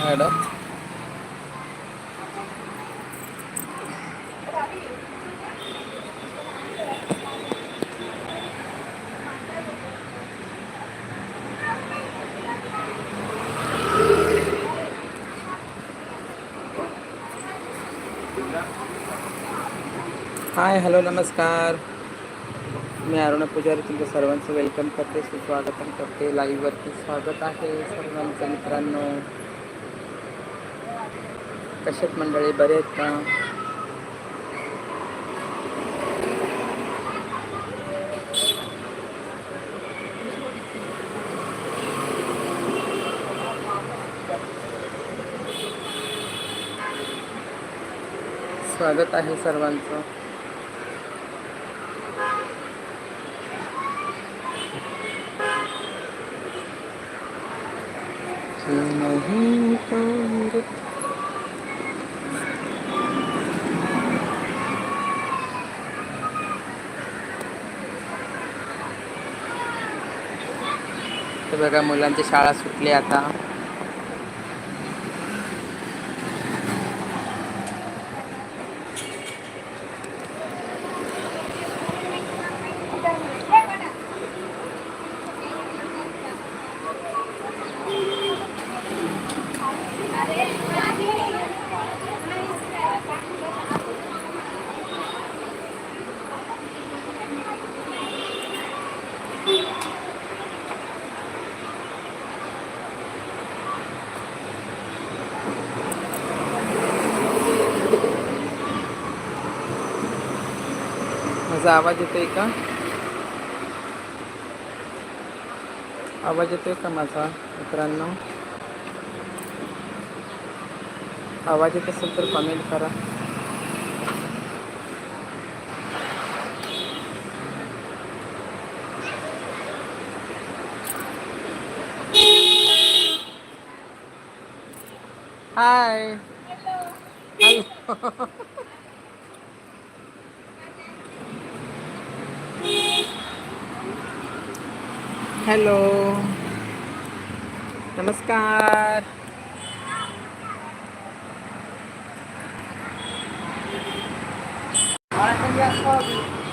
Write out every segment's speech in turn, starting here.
Madam hi hello नमस्कार. मी अरुणा पुजारी तुमचं सर्वांचं वेलकम करते सुस्वागतम करते. लाईव्हवरती स्वागत आहे सर्वांचं मित्रांनो. कशात मंडळी? बरे आहेत का? स्वागत आहे सर्वांचं नहीं तो तर बघा मुलांची शाळा सुटली आता. माझा आवाज येतोय का? आवाज येतोय का माझा मित्रांनो? आवाज येत असेल तर कमेंट करा. हॅलो नमस्कार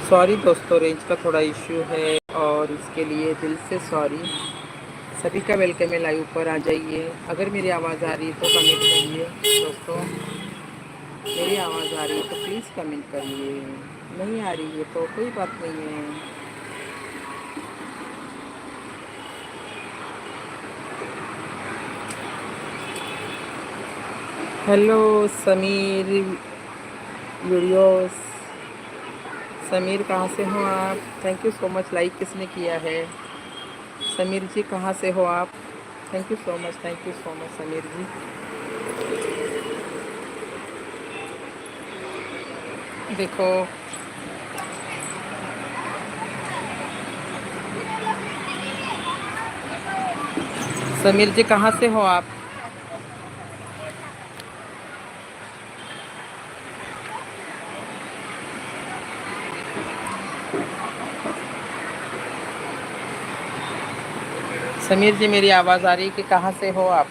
सॉरी दोस्तों रेंज का थोड़ा इश्यू है और इसके लिए दिल से सॉरी सभी का वेलकम है लाइव पर, आ जाइए। अगर मेरी आवाज़ आ रही है तो कमेंट करिए, दोस्तों। मेरी आवाज़ आ रही है तो प्लीज़ कमेंट करिए। नहीं आ रही है तो कोई बात नहीं है। हेलो समीर वीडियोस समीर कहाँ से हो आप? Thank you so much like किसने किया है? समीर जी, कहाँ से हो आप? Thank you so much thank you so much Sameer ji. देखो समीर जी, कहाँ से हो आप? समीर जी, मेरी आवाज़ आ रही है कि कहाँ से हो आप?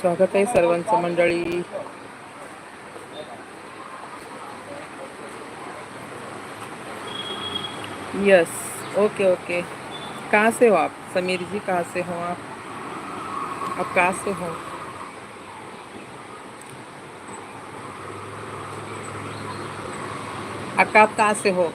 स्वागत आहे सर्वांचं मंडळी। यस ओके ओके कहाँ से हो आप? समीर जी, कहाँ से हो आप? आप कहाँ से हो? अक्का आप कहाँ से हो?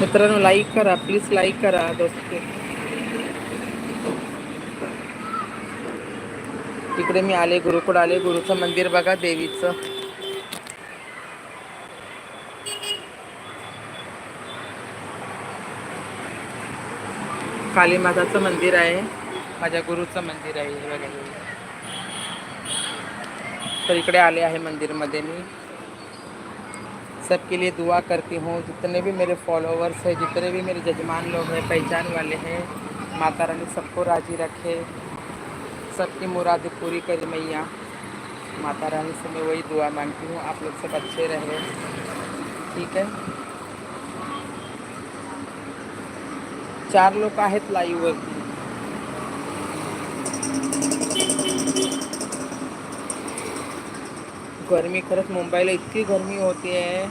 मित्रांनो लाईक करा प्लीज लाईक करा दोस्त. इकडे मी आले गुरुकडे आले गुरुचं मंदिर बघा देवीचं. कालीमाताचं मंदिर आहे. माझ्या गुरुचं मंदिर आहे हे हे. तर इकडे आले आहे मंदिरमध्ये मी. सबके लिए दुआ करती हूँ, जितने भी मेरे फॉलोअर्स हैं, जितने भी मेरे जजमान लोग हैं, पहचान वाले हैं, माता रानी सबको राज़ी रखे, सबकी मुरादें पूरी करे मैया। माता रानी से मैं वही दुआ मांगती हूँ, आप लोग सब अच्छे रहे। ठीक है? चार लोक आहेत लाईव्हवरती गरमी, खरंच मुंबईला इतकी गरमी होती आहे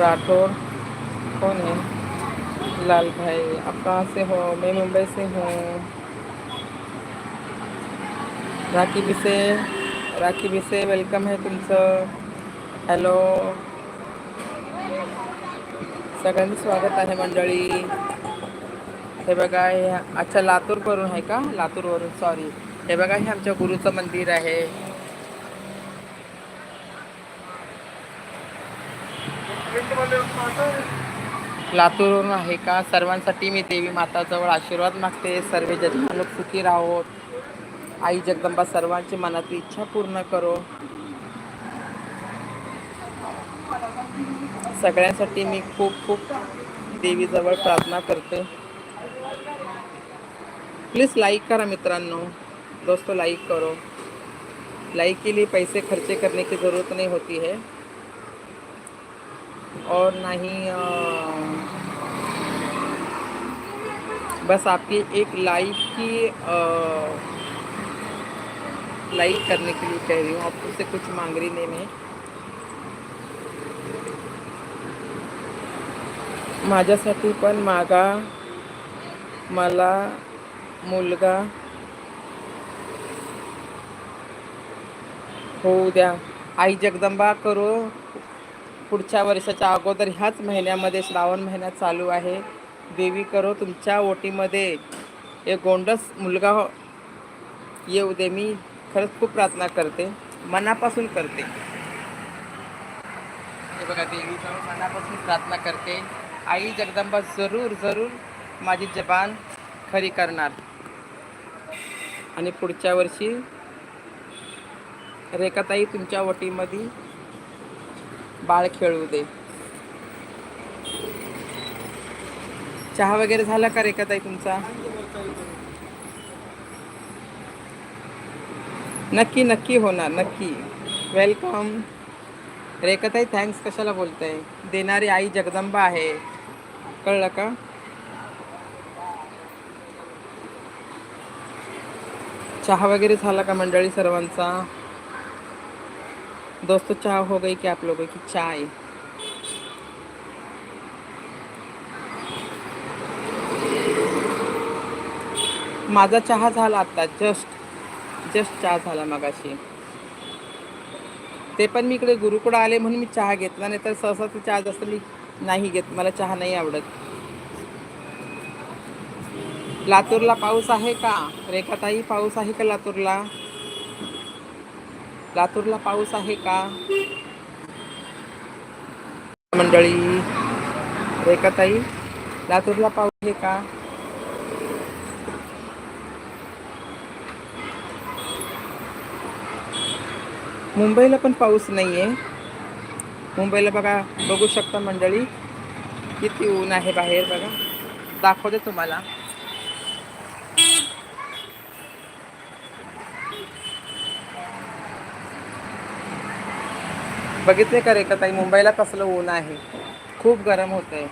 राठौर कौन है लाल भाई आप कहाँ से हो, मैं मुंबई से हूँ. राखी बिसे राखी बिसे वेलकम आहे तुमचं. हॅलो. सगळ्यांचं स्वागत आहे मंडळी. हे बघा हे अच्छा लातूरवरून आहे का? लातूरवरून सॉरी हे बघा हे आमच्या गुरुचं मंदिर आहे. लातूरवरून आहे का? सर्वांसाठी मी देवी माताजवळ आशीर्वाद मागते. सर्व जजमान लोक सुखी राहोत आई जगदंबा सर्वांची मनातली इच्छा पूर्ण करो. सगळ्यांसाठी मी खूप खूप देवीजवळ प्रार्थना करते. प्लीज़ लाइक करा मित्रांनो. दोस्तों लाइक करो. लाइक के लिए पैसे खर्चे करने की ज़रूरत नहीं होती है. और ना ही बस आपकी एक लाइक की लाइक करने के लिए कह रही हूँ। आपको से कुछ मांग रही नहीं मैं माझ्यासाठी पण मागा. मला मुलगा होऊ द्या. आई जगदंबा करू. पुढच्या वर्षाच्या अगोदर ह्याच महिन्यामध्ये श्रावण महिन्यात चालू आहे. देवी करो तुमच्या ओटीमध्ये. एक गोंडस मुलगा हो येऊ दे. मी खरंच खूप प्रार्थना करते. मनापासून करते. हे बघा देवीजवळ मनापासून प्रार्थना करते. आई जगदंबा जरूर जरूर माझी जबान खरी करणार. आणि पुढच्या वर्षी रेखाताई तुमच्या वटीमध्ये बाळ खेळू दे. चहा वगैरे झाला का रेखाताई तुमचा? नक्की नक्की होणार नक्की. वेलकम रेखाताई थँक्स कशाला बोलताय? देणारी आई जगदंबा आहे. कळलं का? चहा वगैरे झाला का मंडळी सर्वांचा? दोस्तों चहा हो गई की आप लोगों की चाय? माझा चहा झाला आता जस्ट जस्ट चहा झाला मगाशी. ते पण मी इकडे गुरुकडं आले म्हणून मी चहा घेतला नाही तर सहसा ते चहा जास्त मी नाही घेत मला चहा नाही आवडत. लातूरला पाऊस आहे का? रेखाताई पाऊस आहे का लातूरला? लातूरला पाऊस आहे का? मंडळी रेखाताई लातूरला पाऊस आहे का? मुंबईला पण पाऊस नाही आहे मुंबईला बघा बघू शकता मंडळी. किती ऊन आहे बाहेर बघा. दाखवते तुम्हाला. बघितले का रेखा ताई मुंबईला कसलं ऊन आहे. खूप गरम होत आहे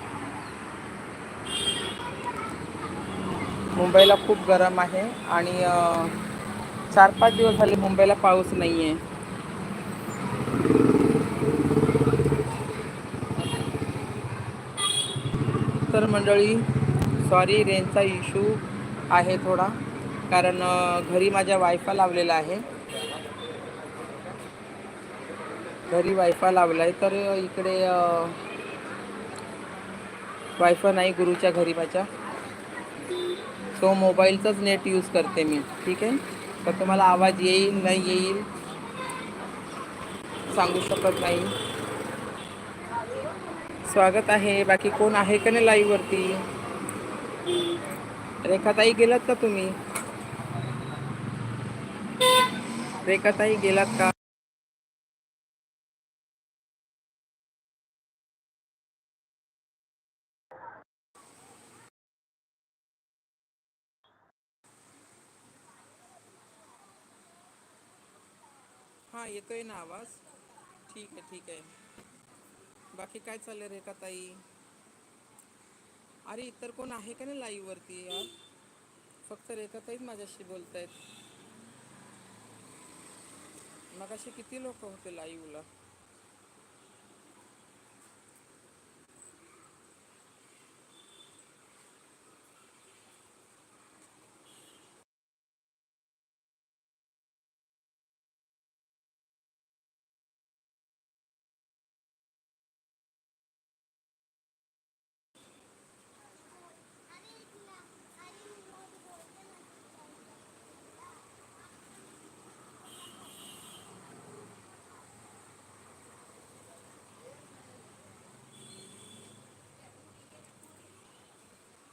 मुंबईला खूप गरम आहे आणि चार पाच दिवस झाले मुंबईला पाऊस नाही आहे तर मंडळी सॉरी रेंजचा इश्यू आहे थोडा. कारण घरी माझ्या वायफा लावलेला आहे. घरी वायफा लावला आहे तर इकडे वायफा नाही गुरुच्या घरी माझ्या. सो मोबाईलचाच नेट यूज करते मी. ठीक आहे? तर तुम्हाला आवाज येईल नाही येईल सांगू शकत नाही. स्वागत आहे. बाकी कोण आहे का नाही लाईव्हवरती रेखाताई गेलात का तुम्ही? रेखाताई गेलात का? हा येतोय ना आवाज? ठीक आहे ठीक आहे. बाकी काय चाललंय रेखाताई अरे इतर कोण आहे का नाही लाईव्ह वरती यार? फक्त रेखाताईच माझ्याशी बोलतायत. मगाशी किती लोक होते लाईव्हला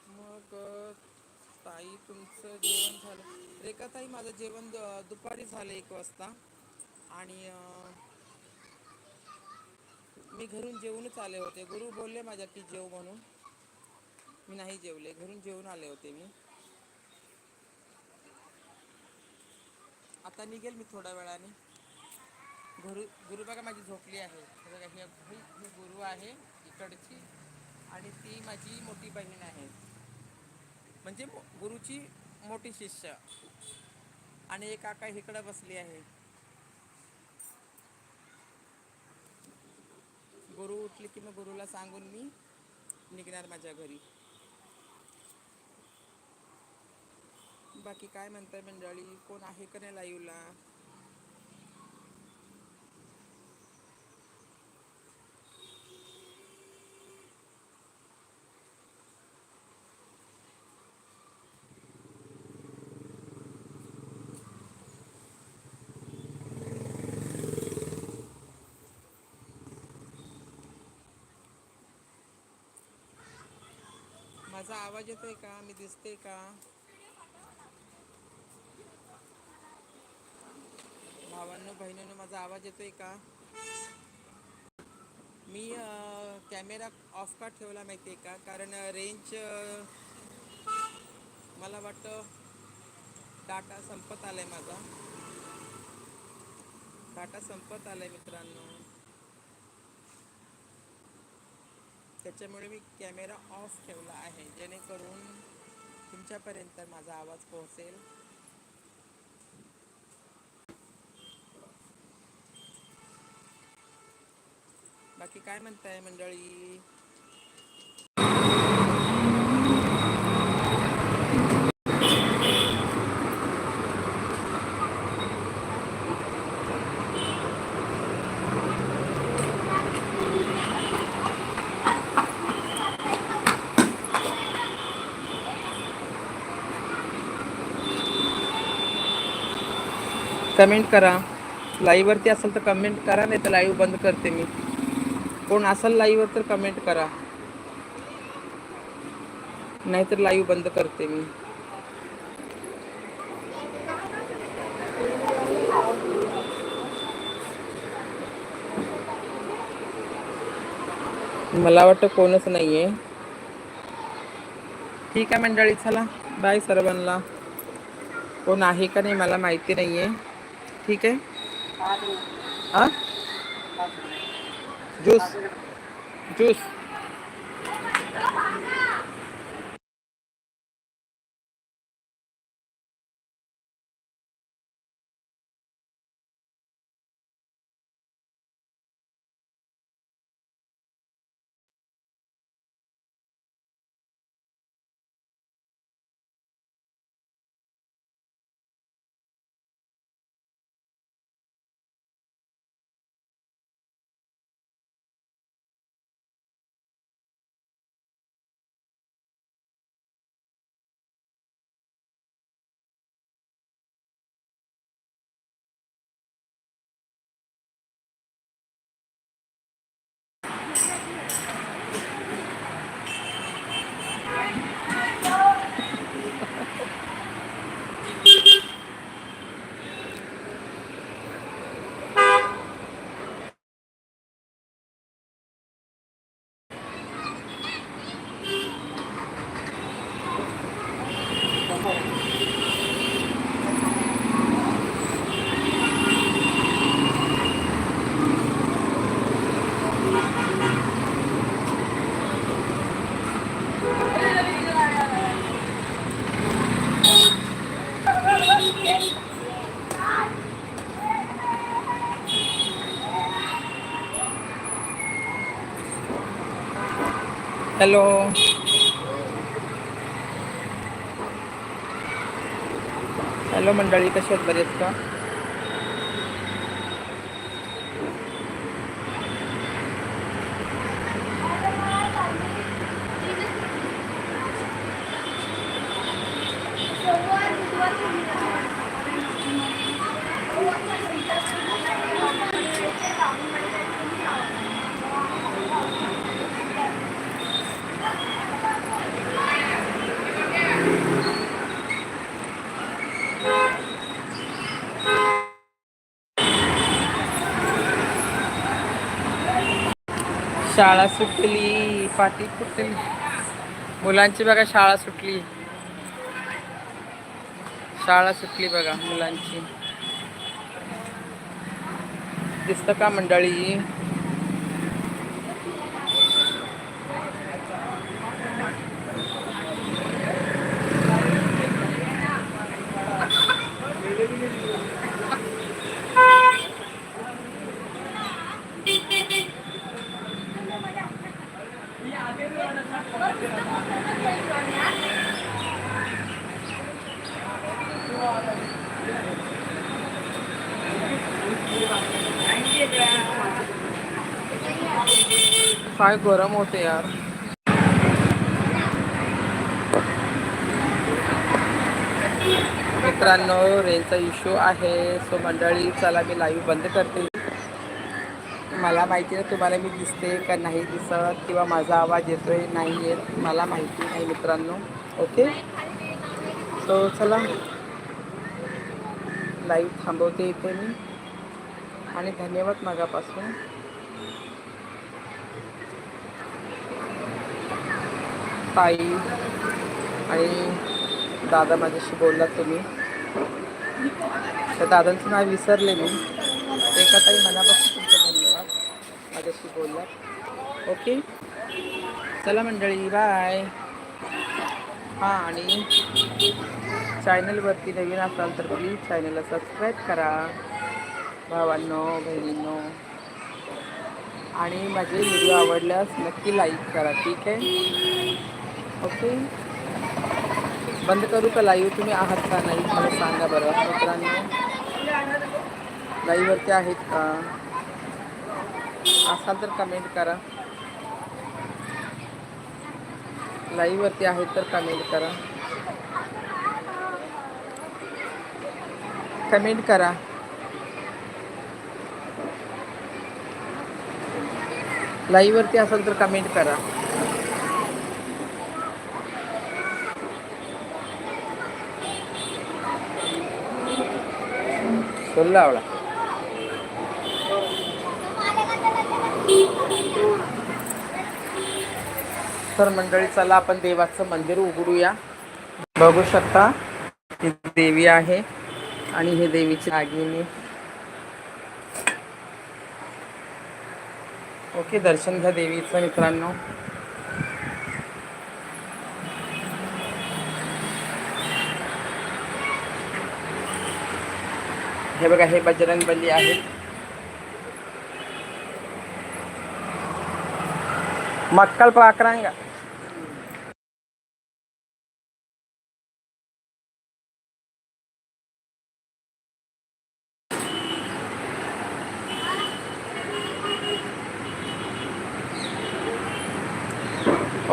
मग अ, आमचं जेवण झालं. रेखाताई माझं जेवण दुपारी झालं एक वाजता. आणि मी घरून जेवूनच आले होते. गुरु बोलले माझ्या की जेव म्हणून. मी नाही जेवले. घरून जेवून आले होते मी. आता निघेल मी थोड्या वेळाने. गुरु गुरु बघा माझी झोपली आहे. बघा ही ही गुरु आहे इकडची. आणि ती माझी मोठी बहीण आहे. म्हणजे गुरुची मोठी शिष्य. आणि एक काका इकडं बसली आहे गुरु उठली की मग गुरुला सांगून मी निघणार माझ्या घरी. बाकी काय म्हणताय मंडळी? कोण आहे का नाही लाईव्हला माझा आवाज येतोय का? मी दिसते का? भावांनो बहिणींनो माझा आवाज येतोय का? मी कॅमेरा ऑफ का ठेवला माहिती आहे का? कारण रेंज मला वाटतं डाटा संपत आलाय माझा. डाटा संपत आलाय मित्रांनो. त्याच्यामुळे मी कॅमेरा ऑफ ठेवला आहे जेणेकरून तुमच्यापर्यंत माझा आवाज पोहोचेल. बाकी काय म्हणताय मंडळी? कमेंट करा. लाईव्हवरती असेल तर कमेंट करा नाही तर लाईव्ह बंद करते मी. कोण असेल लाईव्हवर तर कमेंट करा. नाहीतर लाईव्ह बंद करते मी. मला वाटतं कोणच नाही आहे ठीक आहे मंडळी चला. बाय सर्वांना. कोण आहे का नाही मला माहिती नाही आहे ठीक आहे. ज्यूस. ज्यूस. हॅलो हॅलो मंडळी कशी आहेत? बरेच आहेत का? शाळा सुटली पाठी फुटली. मुलांची बघा शाळा सुटली. शाळा सुटली बघा मुलांची. दिसतं का मंडळी? काय गरम होते यार. मित्रांनो रेलचा इश्यू आहे सो मंडळी चला मी लाईव्ह बंद करते. मला माहिती नाही तुम्हाला मी दिसते का नाही दिसत किंवा माझा आवाज येतोय नाही येत मला माहिती नाही मित्रांनो ओके? सो चला. लाईव्ह थांबवते इथे मी. आणि धन्यवाद मागापासून. ताई आणि दादा माझ्याशी बोललात तुम्ही. त्या दादांचं नाव विसरले मी. एका ताई मनापासून तुमचं धन्यवाद. माझ्याशी बोललात. ओके? चला मंडळी बाय हां आणि चॅनलवरती नवीन असाल तर प्लीज चॅनलला सबस्क्राईब करा. भावांनो बहिणींनो. आणि माझे व्हिडिओ आवडल्यास नक्की लाईक करा ठीक आहे? ओके. बंद करू का लाईव्ह? तुम्ही आहात का? नाही मला सांगा बरं. मित्रांनो लाईव्हवरती आहेत का? असाल तर कमेंट करा. लाईव्हवरती आहेत तर कमेंट करा. कमेंट करा. लाईव्हवरती असाल तर कमेंट करा. सोडला आवडा तर मंडळी चला आपण देवाचं मंदिर उघडूया. बघू शकता देवी आहे आणि हे देवीची आगीने ओके दर्शन घ्या देवीचं मित्रांनो. हे बघा हे बजरंग बली आहेत. मक्कल पाकरांगा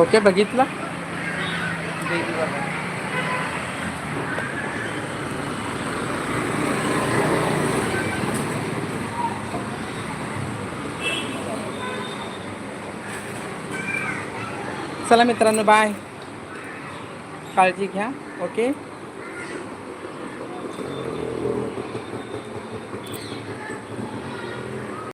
ओके बघितलं? चला मित्रांनो बाय काळजी घ्या ओके